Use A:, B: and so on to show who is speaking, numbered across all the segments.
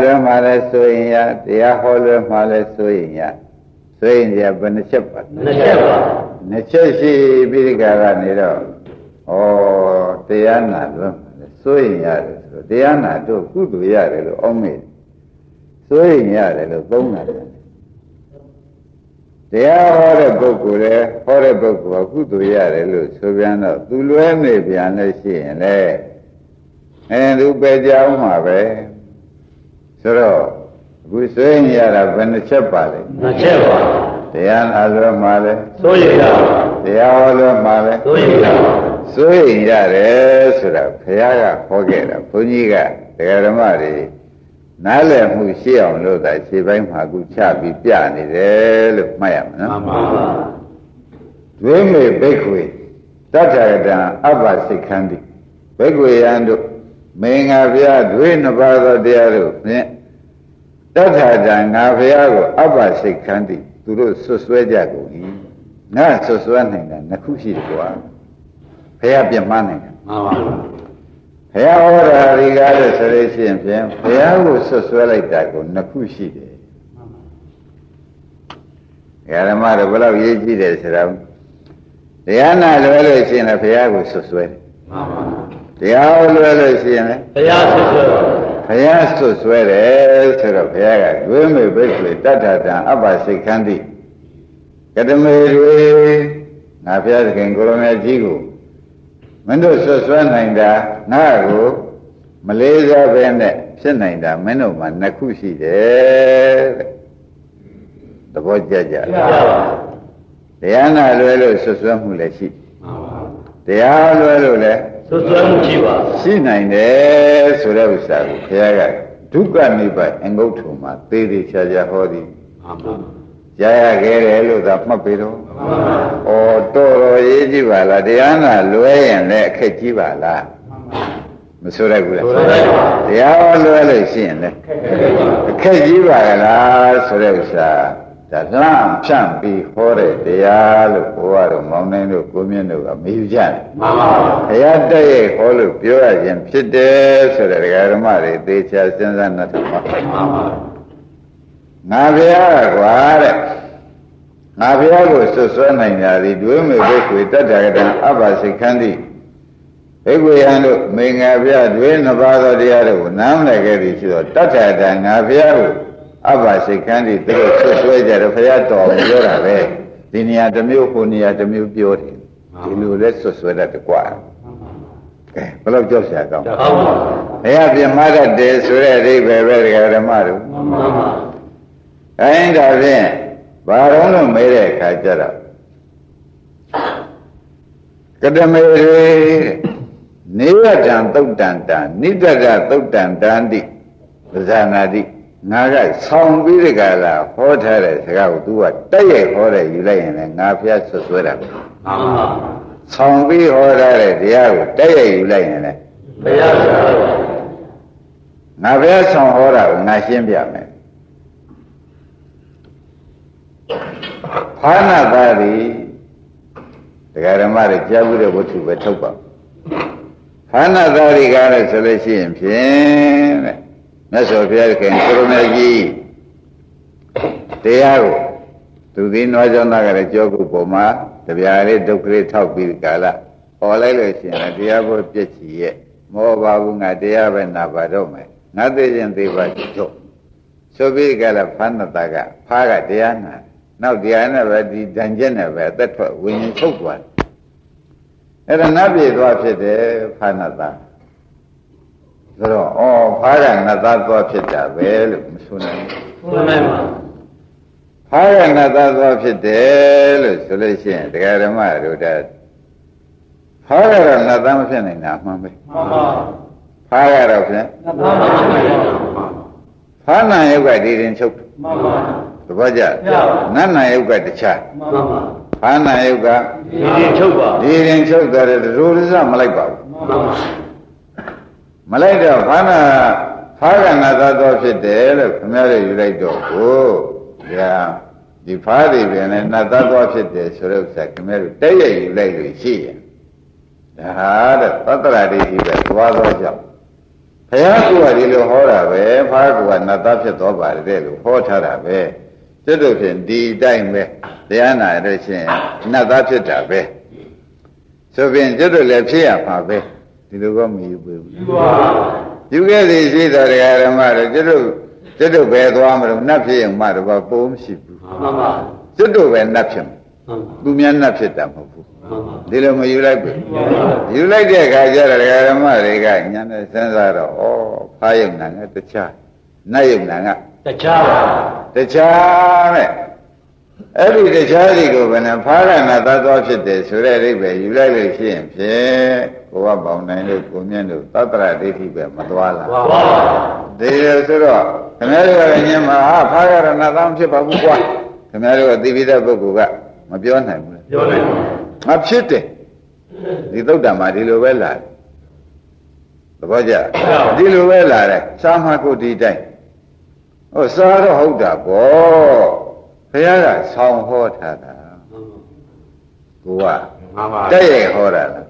A: လွယ်မှလည်းဆိုရင်ရတရားဟောလွယ်မှလည်းဆိုရင်ရဆိုရင်ရဘယ်နှချက်ပါ
B: နှစ်ချက်ပါ
A: နှစ်ချက်ရှိပြီးဒီကကနေတော့ဩတရားနာလွယ်မှလည်းဆိုရင်ရတယ်ဆိုတော့တရားနာတို့ကုသိုလ်ရတယ်လို့အောက်မေ့ဆိုရင်ရတယ်လို့သုံးတာတယ်တရားဟောတဲ့ပုဂ္ဂိုလ်လေဟောတဲ့ပုဂ္ဂိုလ်ကကုသိုလ်ရတယ်လို့ဆိုပြန်တော့သူလွဲနေပြန်လို့ရှိရင်လေအဲသူပဲကြောင်းမှာပဲ ဆိုတော့အခုဆိုရင်ရတာဘယ်နှချက်ပါလဲ
B: နှစ်ချက်ပါ
A: တရားနာလွယ်မှာလဲ
B: ဆိုရတာ
A: တရားဟောလွယ်မှာလဲ
B: ဆိုရတာ
A: ဆိုရင်ရတယ်ဆိုတာဘုရားကဟောခဲ့တာဘုန်းကြီးကတရားဓမ္မတွေနားလည်မှုရှိအောင်လို့သာခြေပိုင်းမှာကုချပြီးပြနေတယ်လို့မှတ်ရမှာ
B: မှ
A: နော်
B: န်ပါပါ
A: ဒွေမေဘိက္ခွေတတ္ထကတံအပ္ပစိတ်ခန္တိဘိက္ခွေယံတို့မင်္ဂဗျာဒွေနှစ်ပါးသောတရားတို့ဖြင့် တတ္ထကတံငါဘုရားကိုအပ္ပစိတ်ခန္တိသူတို့ဆွဆွဲကြကုန်၏ငါဆွဆွဲနိုင်တာနှစ်ခုရှိတယ်ကွာဘုရားပြတ်မှန်းနိုင်တာ
B: မှန်ပါပါ
A: ဘုရားဟောတာဒီကားလို့ဆိုလို့ရှိရင်ဖြင့်ဘုရားကိုဆွဆွဲလိုက်တာကိုနှစ်ခုရှိတယ်ဓမ္မတို့ဘယ်လောက်ရေးကြည့်တယ်ဆိုတော့တရားနာလွယ်လို့ရှိရင်လည်းဘုရားကိုဆွဆွဲတယ်
B: မှန်ပါ
A: တရားဟောလွယ်လို့ရှိရင်လည်း
B: ဘုရားဆွဆွဲပါ
A: ဘု ရားဆွဆွဲတယ်ဆိုတော့ဘုရားကဒွေမေဘိက္ခွေတတ္ထတံအပ္ပစိတ်ခန္တိကတမေတွေငါဘုရားသခင်ကိုရမကြီးကိုမင်းတို့ဆွဆွဲနိုင်တာငါ့ကိုမလေးစားပဲနဲ့ဖြစ်နိုင်တာမင်းတို့မှာနှစ်ခုရှိတယ်တဲ့သဘောကျကြ
B: ဘုရားပါ
A: တရားနာလွယ်လို့ဆွဆွဲမှုလည်းရှိ
B: မှန်ပါ
A: တရားလွယ်လို့လည်း
B: ဆွဆွဲမှုရှိပါ
A: ရှိနိုင်တယ်ဆိုတဲ့ဥစ္စာကိုဘုရားကဒုက္ခနိဗ္ဗာန်အင်္ဂုတ္ထုမှာသေသေးချာချာဟောသည်
B: မှန်ပါ
A: ကြားရခဲ့တယ်လို့သာမှတ်ပြီးတော့
B: မှန်ပါ
A: ဩတော်တော်ရေးကြည့်ပါလားတရားနာလွဲရင်လည်းအခက်ကြီးပါလားမဆိုရဘူးလား
B: ဆိုလိုက်ပါ
A: တရားဟောလွဲလို့ရှိရင်လည်းအခက်ကြီးပါလားဆိုတဲ့ဥစ္စာ ဒါလှမ်းဖြန့်ပြီးဟောတဲ့တရားလို့ဘုရားတို့မောင်နှင်းတို့ကိုမြင့်တို့ကမေးကြတယ်
B: မှန်ပါ
A: ဘုရားတည့်ရဲ့ဟောလို့ပြောရခြင်းဖြစ်တယ်ဆိုတဲ့ဒကာဓမ္မတွေသေချာစဉ်းစားနေတယ်မှာ
B: မှန်ပါ
A: ငါဘုရားကကွာတဲ့ငါဘုရားကိုဆွဆွဲနိုင်ကြသည်ဒွေမေဘိက္ခွေတတ္တကတံအပ္ပစိတ်ခန္တိဘိက္ခွေယံတို့မင်္ဂဘုရားဒွေနှစ်ပါးသောတရားတို့ကိုနားမလည်ခဲ့သည်ရှိတော့တတ္ထတံငါဘုရားကို အပ္ပစိတ်ခန္တိသူတို့ဆွဆွဲကြတယ်ဘုရားတော်ပြောတာပဲဒီနေရာတစ်မျိုးဟိုနေရာတစ်မျိုးပြောတယ်ဒီလိုလဲဆွဆွဲတတ်တယ်ကွာကဲဘယ်လောက်ကြောက်စရာကောင်း
B: ဟုတ်ပါ
A: ဘုရားပြမတတ်တယ်ဆိုတဲ့အဓိပ္ပာယ်ပဲဒကာဓမ္မတို့
B: မှန်ပါ
A: အဲဒါဖြင့်ဘာတော့လို့မေးတဲ့အခါကျတော့ကတမေရေနေရတံသုတ်တန်တံနိတတသုတ်တန်တန္တိပဇာနာတိ ငါကဆောင်းပြီးဒီကလာဟောထားတဲ့စကားကို तू ကတက်ရိုက်ဟောတဲ့ယူလိုက်ရင်လည်းငါဖျားဆွဆွဲတာပဲ
B: မှန်ပါ
A: ဆောင်းပြီးဟောထားတဲ့တရားကိုတက်ရိုက်ယူလိုက်ရင်လည်း
B: ဘုရားဆွဆွဲပါ
A: ငါဖျားဆောင်းဟောတာကိုငါရှင်းပြမယ်ဖာနာသာသည်တရားဓမ္မတွေကြားဘူးတဲ့ဝတ္ထုပဲထုတ်ပါဖာနာသာရီကားလို့ဆိုလို့ရှိရင်ဖြင့်တဲ့ မြတ်စွာဘုရားခင်ကိုရမကြီးတရားကိုသူသည်နွားကြောင့်သားကလည်းကြောကုပေါ်မှာတပြားလေးဒုက္ခလေးထောက်ပြီးကာလဟောလိုက်လို့ရှိရင်လည်းတရားဘောပြည့်ချီရဲ့မောပါဘူးငါတရားပဲနာပါတော့မယ်ငါသိခြင်းသိပါချုပ်ဆိုပြီးကလည်းဖာနာသာကဖားကတရားနာနောက်တရားနဲ့ပဲဒီတန်ကျက်နဲ့ပဲအသက်ထွက်ဝิญဉ်ချုပ်သွားတယ်အဲ့ဒါနတ်ပြည်သွားဖြစ်တယ်ဖာနာသာ ဆိုတော့ဩဖားကနတ်သားသွားဖြစ်တာပဲလို့မဆိုနိုင်ဘူး
B: ဘုရားပါ
A: ဖားရဏသသောဖြစ်တယ်လို့ဆိုလို့ရှိရင်တရားဓမ္မတို့တည်းဖားရတော့နတ်သားမဖြစ်နိုင်တာအမှန်ပဲ
B: မှန်ပါ
A: ဖားရတော့ဖြင့်
B: မှန်ပါမှန်ပါ
A: ဖားနာယုတ်ကဒီရင်ချုပ်
B: မှန်ပါ
A: သဘောကျနတ်နာယုတ်ကတခြား
B: မှန်ပါ
A: ဖားနာယုတ်က
B: ဒီဒီချုပ်ပါ
A: ဒီရင်ချုပ်တယ်ဒရိုးရစမလိုက်ပါဘူး
B: မှန်ပါ
A: မလိုက်တော့ဖားနာဖားရဏသသောဖြစ်တယ်လို့ခင်ဗျားတို့ယူလိုက်တော့ကိုဒါဒီဖားတွေပြန်လဲနတ်သားသောဖြစ်တယ်ဆိုတဲ့ဥစ္စာခင်ဗျားတို့တဲ့ရယူလိုက်လို့ရှိရင်ဒါဟာတဲ့သတ္တရာဒိဋ္ဌိပဲသွားသောကြောင့်ဖဘုရားကဒီလိုဟောတာပဲဖားကနတ်သားဖြစ်သွားပါတယ်လို့ဟောထားတာပဲကျွတ်တို့ဖြင့်ဒီအတိုင်းပဲတရားနာရချင်းနတ်သားဖြစ်တာပဲဆိုပြင်ကျွတ်တို့လည်းဖြစ်ရမှာပဲ ဒီလိုကမယူဘူး
B: ယူပါ
A: ယူခဲ့သည်ရှိတော်တရားဓမ္မတို့ကျွတ်တို့ကျွတ်တို့ပဲသွားမလို့နတ်ဖြစ်ရင်မှတော့ပုံမရှိဘူး
B: မှန်ပါ
A: ကျွတ်တို့ပဲနတ်ဖြစ်မှာ
B: မှန်ပါ
A: သူများနတ်ဖြစ်တာမဟုတ်ဘူး
B: မှန်ပါ
A: ဒီလိုမယူလိုက်ဘူးယူလိုက်တဲ့အခါကျတော့ဒကာဓမ္မတွေကညာနဲ့စဉ်းစားတော့ဩဖားယုံနာကတခြားနတ်ယုံနာက
B: တခြားပါ
A: တခြားတဲ့ အဲ့ဒီတခြားဒီကိုဘယ်နဲ့ဖားရနာသတ်တော်ဖြစ်တယ်ဆိုတဲ့အိဗယ်ယူလိုက်လို့ရှိရင်ဖြင့်ကိုကပေါင်းနိုင်လို့ကိုမြင့်လို့သတ္တရဒိဋ္ဌိပဲမသွားလား
B: ပါပါ
A: ဒီလိုဆိုတော့ခင်ဗျားတို့ကလည်းညမှာဟာဖားရနာသတ်ဖြစ်ပါဘူးကွာခင်ဗျားတို့ကသိပြီးတဲ့ပုဂ္ဂိုလ်ကမပြောနိုင်ဘူးလေ
B: ပြောနိုင်ပါ
A: ငါဖြစ်တယ်ဒီသုတ်တံမှာဒီလိုပဲလာတယ်သဘောကျဒီလိုပဲလာတယ်စာမကုတ်ဒီတိုင်းဟိုစာတော့ဟုတ်တာပေါ့ ဘုရားကဆောင်းဟောထားတာကိုက
B: မှန်ပါ
A: တဲ့ရဲ့ဟောတာလား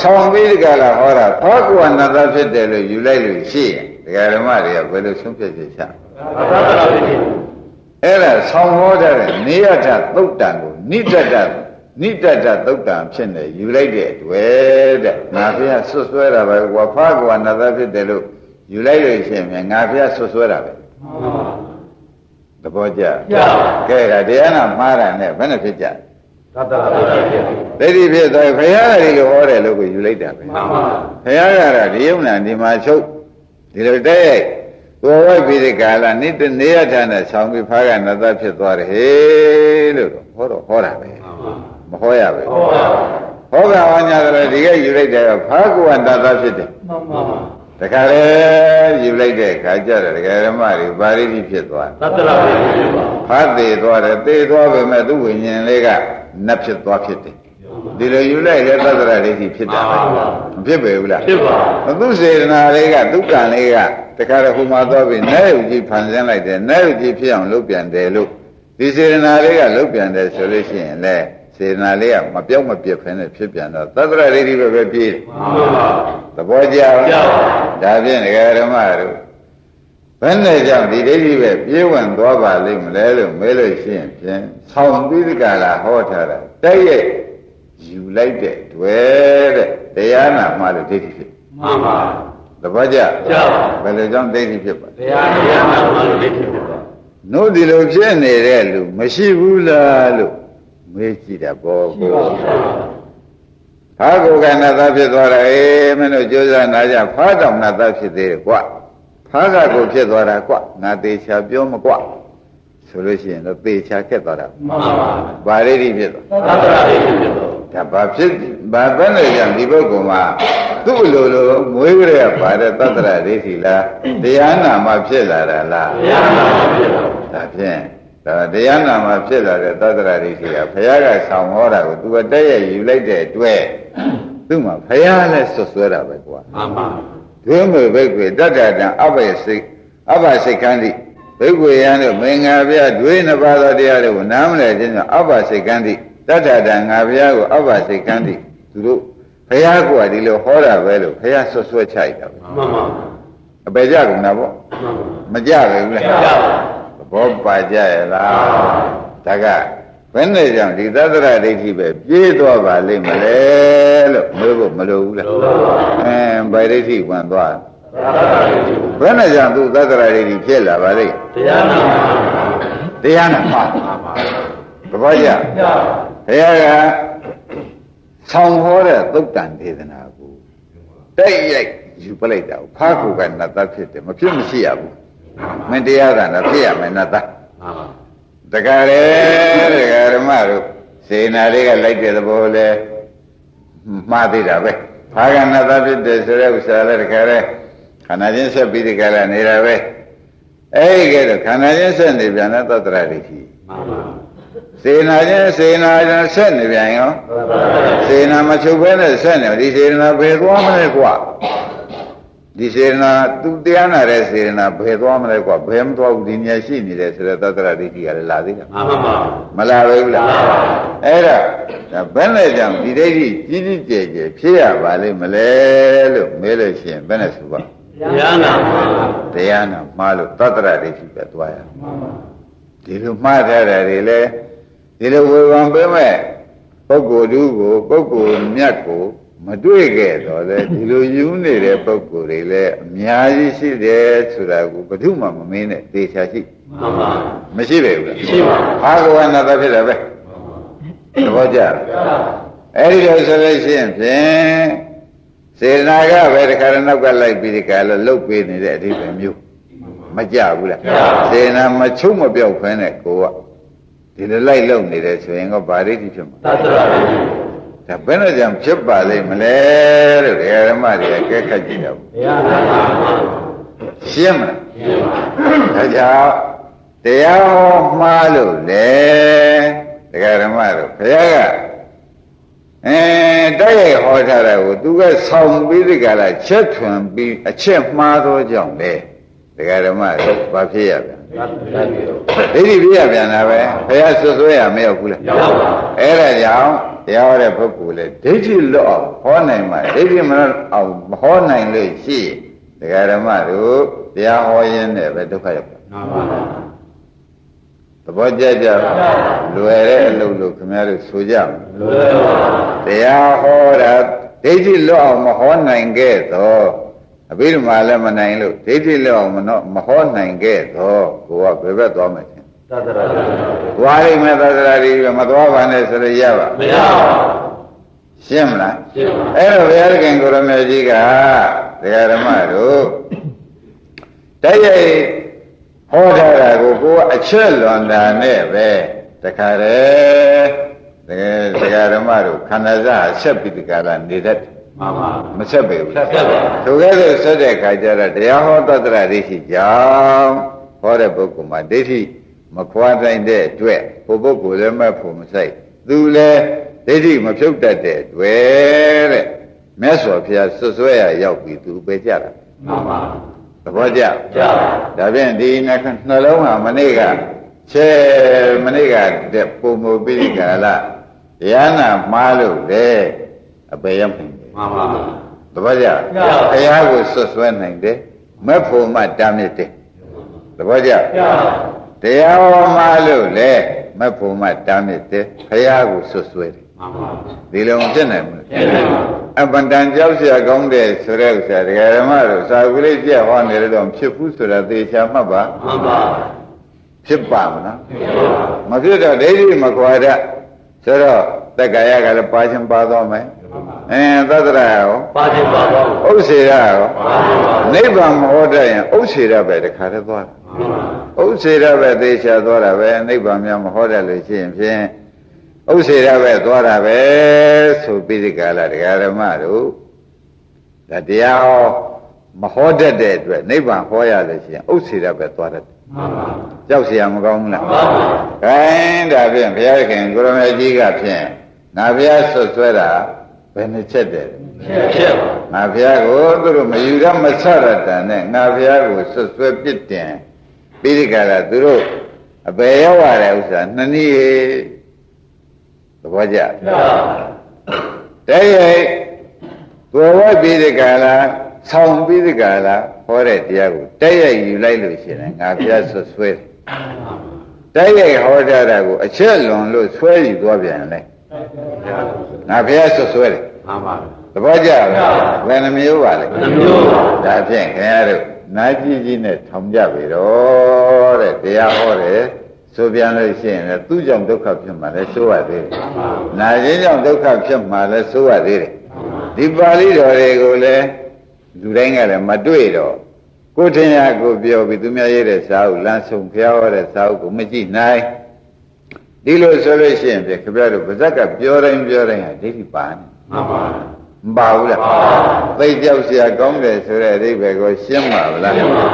A: ဆောင်းပြီးဒီကလာဟောတာဖောကွာနတ်သားဖြစ်တယ်လို့ယူလိုက်လို့ရှိရင်ဒကာဓမ္မတွေကဘယ်လိုဆုံးဖြတ်ချက်ချ
B: ဘာသာတော်ဖြစ်ဖြစ်
A: အဲ့ဒါဆောင်းဟောတဲ့နေရထသုတ်တံကိုနိတ္တတနိတ္တတသုတ်တံဖြစ်နေယူလိုက်တဲ့တွေ့တဲ့ငါဖះဆွဆွဲတာပဲဝဖားကွာနတ်သားဖြစ်တယ်လို့ယူလိုက်လို့ရှိရင်ငါဖះဆွဆွဲတာပဲ
B: မှန်ပါ
A: သဘောကျ
B: ကျပါ
A: ကဲဒါတရားနာမှားတာနဲ့ဘယ်နဲ့ဖြစ်ကြ
B: သာသာတော်ဖြစ်ဖြစ်
A: ဒိဋ္ဌိဖြစ်သွားဘုရားကဒီလိုဟောတယ်လို့ကိုယူလိုက်တာပဲ
B: မှန်ပါ
A: ဘုရားကတော့ဒီယုံနာဒီမှာချုပ်ဒီလိုတဲ့ရိုက်ကိုယ်ဝိုက်ပြီးဒီကာလနိတနေရထနဲ့ဆောင်းပြီးဖားကနတ်သားဖြစ်သွားတယ်ဟေးလို့တော့ဟောတော့ဟောတာပဲ
B: မှန်ပါ
A: မဟောရပဲ
B: ဟောပါ
A: ဟောကဝါညာတယ်ဒီကယူလိုက်တယ်ဖားကဝန္တသားဖြစ်တယ်
B: မှန်ပါ
A: တခါလေယူလိုက်တဲ့ခါကျတော့ဒကာဓမ္မတွေပါရိတိဖြစ်သွား
B: သာသာတော်ဖြစ်ဖြစ်ပါ
A: ဖားသေးသွားတယ်သေသွားပေမဲ့သူ့ဝိညာဉ်လေးကနတ်ဖြစ်သွားဖြစ်တယ်ဒီလိုယူလိုက်တဲ့သတ္တရဒိဋ္ဌိဖြစ်တာပဲမဖြစ်ပေဘူးလား
B: ဖြစ်ပါ
A: သူစေတနာလေးကသူကံလေးကတခါတော့ဟိုမှာသွားပြီးနဲဥကြီးဖန်ဆင်းလိုက်တယ်နဲဥကြီးဖြစ်အောင်လုပ်ပြန်တယ်လို့ဒီစေတနာလေးကလုပ်ပြန်တယ်ဆိုလို့ရှိရင်လေ စေတနာလေးကမပြောက်မပြတ်ဖဲနဲ့ဖြစ်ပြန်တော့သတ္တရဒိဋ္ဌိပဲပဲပြေးတယ်
B: မှန်ပါ
A: သဘောကျလား
B: ကျပါ
A: ဒါဖြင့်ဒကာဓမ္မတို့ဘယ်နဲ့ကြောင့်ဒီဒိဋ္ဌိပဲပြေးဝင်သွားပါလိမ့်မလဲလို့မဲလို့ရှိရင်ဖြင့်ဆောင်းပြီးဒီကလာဟောထားတာတိုက်ရိုက်ယူလိုက်တဲ့တွေ့တဲ့တရားနာမှလို့ဒိဋ္ဌိဖြစ်
B: မှန်ပါ
A: သဘောကျ
B: ကျပါ
A: ဘယ်လိုကြောင့်ဒိဋ္ဌိဖြစ်ပါ
B: တရားတရားနာမှလို့ဖြစ်ဖြစ်ပါ
A: နို့ဒီလိုဖြစ်နေတဲ့လူမရှိဘူးလားလို့ မေးကြည့်တာပေါ့ကိုဖာကိုကနတ်သားဖြစ်သွားတာအေးမင်းတို့ကြိုးစားနာကြဖာတောင်နတ်သားဖြစ်သေးတယ်ကွာဖာကကိုဖြစ်သွားတာကွာငါသေးချာပြောမကွာဆိုလို့ရှိရင်တော့သေချာခက်သွားတာ
B: မှန်ပါ
A: ဗာရိတိဖြစ်သွား
B: သာသာတော်ဖြစ်ဖြစ်ပါ
A: ဒါဘာဖြစ်ဘာပဲနေကြဒီပုဂ္ဂိုလ်မှာသူ့လိုလိုမွေးကြရပါတဲ့သတ္တရဒိဋ္ဌိလားတရားနာမှဖြစ်လာတာလား
B: တရားနာမှဖြစ်ပါ
A: ဒါဖြင့် ဒါတရားနာမှာဖြစ်လာတဲ့သတ္တရာဒိဋ္ဌိကဘုရားကဆောင်ဟောတာကိုသူကတက်ရယူလိုက်တဲ့အတွက်သူ့မှာဘုရားလည်းဆွဆွဲတာပဲကွာ
B: မှန်ပါ
A: ဒွေမေဘိက္ခွေတတ္တတံအဘယစိတ်အဘစိတ်ခန္တိဘိက္ခွေယံတို့မင်္ဂလာဗျာဒွေနှစ်ပါးသောတရားတွေကိုနားမလည်ခြင်းကြောင့်အဘစိတ်ခန္တိတတ္တတံငါဘုရားကိုအဘစိတ်ခန္တိသူတို့ဘုရားကဒီလိုဟောတာပဲလို့ဘုရားဆွဆွဲချိုက်တာပဲ
B: မှန်ပါ
A: အပေကြကုန်တာပေါ့
B: မှန်ပါ
A: မကြပဲဘူးလား
B: ကျပါ
A: ဘော ပါကြရဲ့လားဒါကဘယ်နဲ့ကြောင့်ဒီသတ္တရဒိဋ္ဌိပဲပြေးသွားပါလိမ့်မလဲလို့မေးဖို့မလိုဘူးလား
B: လို့ပါ
A: အဲဘယ်ဒိဋ္ဌိဝင်သွား
B: သာသာတော်ဖြစ်ဖြစ်
A: ဘယ်နဲ့ကြောင့်သူသတ္တရဒိဋ္ဌိဖြစ်လာပါလိမ့်
B: တရားနာမှ
A: တရားနဲ့မှား
B: မှန်ပါ
A: သဘောကျ
B: ကျပါ
A: ဘုရားကဆောင်းဟောတဲ့သုတ်တန်ဒေသနာကိုတိုက်ရိုက်ယူပလိုက်တာကိုဖားခုကနတ်သားဖြစ်တယ်မဖြစ်မရှိရဘူး မင်းတရားကနာဖြစ်ရမယ်နတ်သား
B: မှန်ပါ
A: တကယ်လေတကယ်ဓမ္မတို့စေနာလေးကလိုက်တဲ့သဘောလဲမှားသေးတာပဲဘာကနာသဖြစ်တယ်ဆိုတဲ့ဥစ္စာလဲတကယ်လေခန္ဓာချင်းဆက်ပြီးတကယ်လဲနေတာပဲအဲ့ဒီကဲတော့ခန္ဓာချင်းဆက်နေပြန်တဲ့သတ္တရဒိဋ္ဌိ
B: မှန်ပါ
A: စေနာချင်းစေနာချင်းဆက်နေပြန်ရော
B: သာသာတော်
A: စေနာမချုပ်ဘဲနဲ့ဆက်နေဒီစေနာဘယ်သွားမလဲကွာ ဒီစေနာသူတရားနာတဲ့စေနာဘယ်သွားမလဲကွာဘယ်မသွားဘူးဒီနေရာရှိနေတယ်ဆိုတဲ့သတ္တရဒိဋ္ဌိကလည်းလာသေးတယ်
B: မှန်ပါ
A: မလာပဲဘူးလားအဲ့ဒါဒါဘယ်နဲ့ကြောင့်ဒီဒိဋ္ဌိကြီးကြီးကျယ်ကျယ်ဖြစ်ရပါလိမ့်မလဲလို့မဲလို့ရှိရင်ဘယ်နဲ့ဆိုပါ
B: တရားနာမှာ
A: တရားနာမှားလို့သတ္တရဒိဋ္ဌိပဲသွားရဒီလိုမှားထားတယ်တွေလေဒီလိုဝေဖန်ပေးမဲ့ပုဂ္ဂိုလ်တူကိုပုဂ္ဂိုလ်မြတ်ကို မတွေ့ခဲ့တော့လေဒီလိုယူနေတဲ့ပုဂ္ဂိုလ်တွေလည်းအများကြီးရှိတယ်ဆိုတာကိုဘယ်သူမှမမင်းနဲ့သေချာရှိ
B: မှန်ပါ
A: မရှိပဲဘူးလား
B: ရှိပါ
A: ဘာကဝနာတဖြစ်တယ်ပဲသဘောကျလားအဲ့ဒီလိုဆိုလို့ရှိရင်ဖြင့်စေတနာကပဲတခါတော့နောက်ကလိုက်ပြီးဒီကလာလှုပ်ပေးနေတဲ့အဓိပ္ပာယ်မျိုးမကြဘူးလားစေတနာမချုပ်မပြောက်ဖဲနဲ့ကိုကဒီလိုလိုက်လှုပ်နေတယ်ဆိုရင်ကဗာရိတိဖြစ်မှာ
B: သတ္တရာဒိဋ္ဌိ
A: ဒါဘယ်နဲ့ကြောင့်ဖြစ်ပါလိမ့်မလဲလို့ဓမ္မတွေကကဲခတ်ကြည့်တော့
B: တရားနာမှာ
A: ရှင်းမလား
B: ရှင်းပါ
A: ဒါကြောင့်တရားဟောမှားလို့လေတရားဓမ္မတို့ဘုရားကအဲတိုက်ရိုက်ဟောထားတာကိုသူကဆောင်းပြီးဒီကလာချက်ထွန်ပြီးအချက်မှားသောကြောင့်လေတရားဓမ္မတို့ဘာဖြစ်ရပြန်
B: သတ္တရာဒိဋ္ဌိ
A: ဒိဋ္ဌိပြရပြန်တာပဲဘုရားဆွဆွဲရမရောက်ဘူးလား
B: ရောက်ပါ
A: အဲ့ဒါကြောင့် တရားဟောတဲ့ပုဂ္ဂိုလ်လေဒိဋ္ဌိလွတ်အောင်ဟောနိုင်မှာဒိဋ္ဌိမလွတ်အောင်မဟောနိုင်လို့ရှိရင်တရားဓမ္မတို့တရားဟောရင်းနဲ့ပဲဒုက္ခရောက်တာ
B: မှန်ပါ
A: သဘောကျကြလွယ်တဲ့အလုပ်လို့ခင်ဗျားတို့ဆိုကြမယ်
B: လွယ်ပါ
A: တရားဟောတာဒိဋ္ဌိလွတ်အောင်မဟောနိုင်ခဲ့တော့အဘိဓမ္မာလည်းမနိုင်လို့ဒိဋ္ဌိလွတ်အောင်မနော်မဟောနိုင်ခဲ့တော့ကိုကဘယ်ဘက်သွားမလဲ
B: သတ္တရာဒိဋ္ဌိ
A: သွားလိမ့်မယ်သဒ္ဒရာဒီမသွားပါနဲ့ဆိုရရပါ
B: မရပါ
A: ရှင်းမလား
B: ရှင်းပါ
A: အဲ့တော့ဘုရားခင်ကိုရမေကြီးကတရားဓမ္မတို့တိုက်ရိုက်ဟောထားတာကိုကိုယ်အချက်လွန်တာနဲ့ပဲတခါတည်းတကယ်တရားဓမ္မတို့ခန္ဓာစအဆက်ပြီးဒီကလာနေတတ်တယ်
B: မှန်ပါ
A: မဆက်ပေဘူး
B: ဆက်ဆက်ပါ
A: သူကဲဆိုဆက်တဲ့ခါကျတော့တရားဟောတတ္တရဒိဋ္ဌိကြောင့်ဟောတဲ့ပုဂ္ဂိုလ်မှာဒိဋ္ဌိ မခွာနိုင်တဲ့အတွက်ဟိုပုဂ္ဂိုလ်လည်းမဖို့မဆိုင်သူလည်းဒိဋ္ဌိမဖြုတ်တတ်တဲ့အတွက်တဲ့မြတ်စွာဘုရားဆွဆွဲရရောက်ပြီးသူပဲကြတာ
B: မှန်ပါ
A: သဘောကျ
B: ကြားပါ
A: ဒါဖြင့်ဒီနှနှလုံးဟာမနေ့ကချဲမနေ့ကတဲ့ပုံမူပိဋကလာတရားနာမှားလို့လေအပေရမယ်
B: မှန်ပါ
A: သဘောကျဘုရားကိုဆွဆွဲနိုင်တယ်မက်ဖို့မှတားမြစ်တယ်သဘောကျ
B: ကြား
A: တရားဟောမှလို့လေမက်ဖို့မှတားမြစ်တယ်ဘုရားကိုဆွဆွဲတယ်
B: မှန်ပါ
A: ဒီလိုမဖြစ်နိုင်ဘူး
B: ရှင်းပါ
A: အပန္တန်ကြောက်เสียကောင်းတယ်ဆိုတဲ့ဥစ္စာတရားဓမ္မတို့သာဝိရိကျက်ဟောနေတော့ဖြစ်ဘူးဆိုတာသေချာမှတ်ပါ
B: မှန်ပါ
A: ဖြစ်ပါမလား
B: ရှင်းပါ
A: မဖြစ်တော့ဒိဋ္ဌိမခွာတတ်ဆိုတော့တက္ကရာကလည်းပါချင်းပါသွားမယ်အဲသတ္တရာရော
B: ပါခြင်းပါတော့
A: ဥစ္စေရရော
B: ပါခြင်းပါ
A: နိဗ္ဗာန်မဟောတတ်ရင်ဥစ္စေရပဲတခါတည်းသွားတာ
B: မှန်ပါ
A: ဥစ္စေရပဲသေချာသွားတာပဲနိဗ္ဗာန်များမဟောတတ်လို့ရှိရင်ဖြင့်ဥစ္စေရပဲသွားတာပဲဆိုပြီးဒီကလာတရားဓမ္မတို့ဒါတရားဟောမဟောတတ်တဲ့အတွက်နိဗ္ဗာန်ဟောရလို့ရှိရင်ဥစ္စေရပဲသွားတတ်တယ်
B: မှန်ပါ
A: ကြောက်เสียမကောင်းဘူးလား
B: မှန်ပါ
A: ။ခိုင်းဒါဖြင့်ဘုရားခင်ကိုရမေကြီးကဖြင့်ငါဘုရားဆွတ်ဆွဲတာဘယ်နှချက်တယ်
B: ဖြစ်ပါ
A: ။ငါဘုရားကိုသူတို့မယူရမဆရတန်နဲ့ငါဘုရားကိုဆွတ်ဆွဲပြစ်တင် ပြီးဒီကရာသူတို့အပေရောက်ရတဲ့ဥစ္စာနှစ်နည်းသဘောကျ
B: ကြား။
A: တည်းရဲ့သွယ်ဝဲပြီးဒီကရာဆောင်းပြီးဒီကရာဟောတဲ့တရားကိုတည်းရဲ့ယူလိုက်လို့ရှိရင်ငါဘုရားဆွတ်ဆွဲတယ်တိုက်ရိုက်ဟောကြတာကိုအချက်လွန်လို့ဆွဲယူသွားပြန်လေငါဘုရားဆွဆွဲတယ်
B: မှန်ပါ
A: သဘောကျလားဘယ်နှမျိုးပါလဲ
B: ဘယ်နှမျိုးပါ
A: ဒါဖြင့်ခင်ဗျားတို့ နာကြည့်ကြည့်နဲ့ထောင်ကြပြီတော့တဲ့တရားဟောတယ်ဆိုပြန်လို့ရှိရင်လည်းသူ့ကြောင့်ဒုက္ခဖြစ်မှလည်းဆိုရသေးတယ်နာခြင်းကြောင့်ဒုက္ခဖြစ်မှလည်းဆိုရသေးတယ်ဒီပါဠိတော်တွေကိုလည်းလူတိုင်းကလည်းမတွေ့တော့ကိုယ်ထင်ရကိုယ်ပြောပြီးသူများရေးတဲ့စာအုပ်လမ်းဆုံးဖျားဟောတဲ့စာအုပ်ကိုမကြည့်နိုင်ဒီလိုဆိုလို့ရှိရင်ပြခင်ဗျားတို့ဗဇက်ကပြောတိုင်းပြောတိုင်းဟာဒိဋ္ဌိပါနေ
B: မှန်ပါ
A: မပါဘူးလားသိကြောက်เสียကောင်းတယ်ဆိုတဲ့အဓိပ္ပာယ်ကိုရှင်းပါဗလား
B: ရှင်းပါ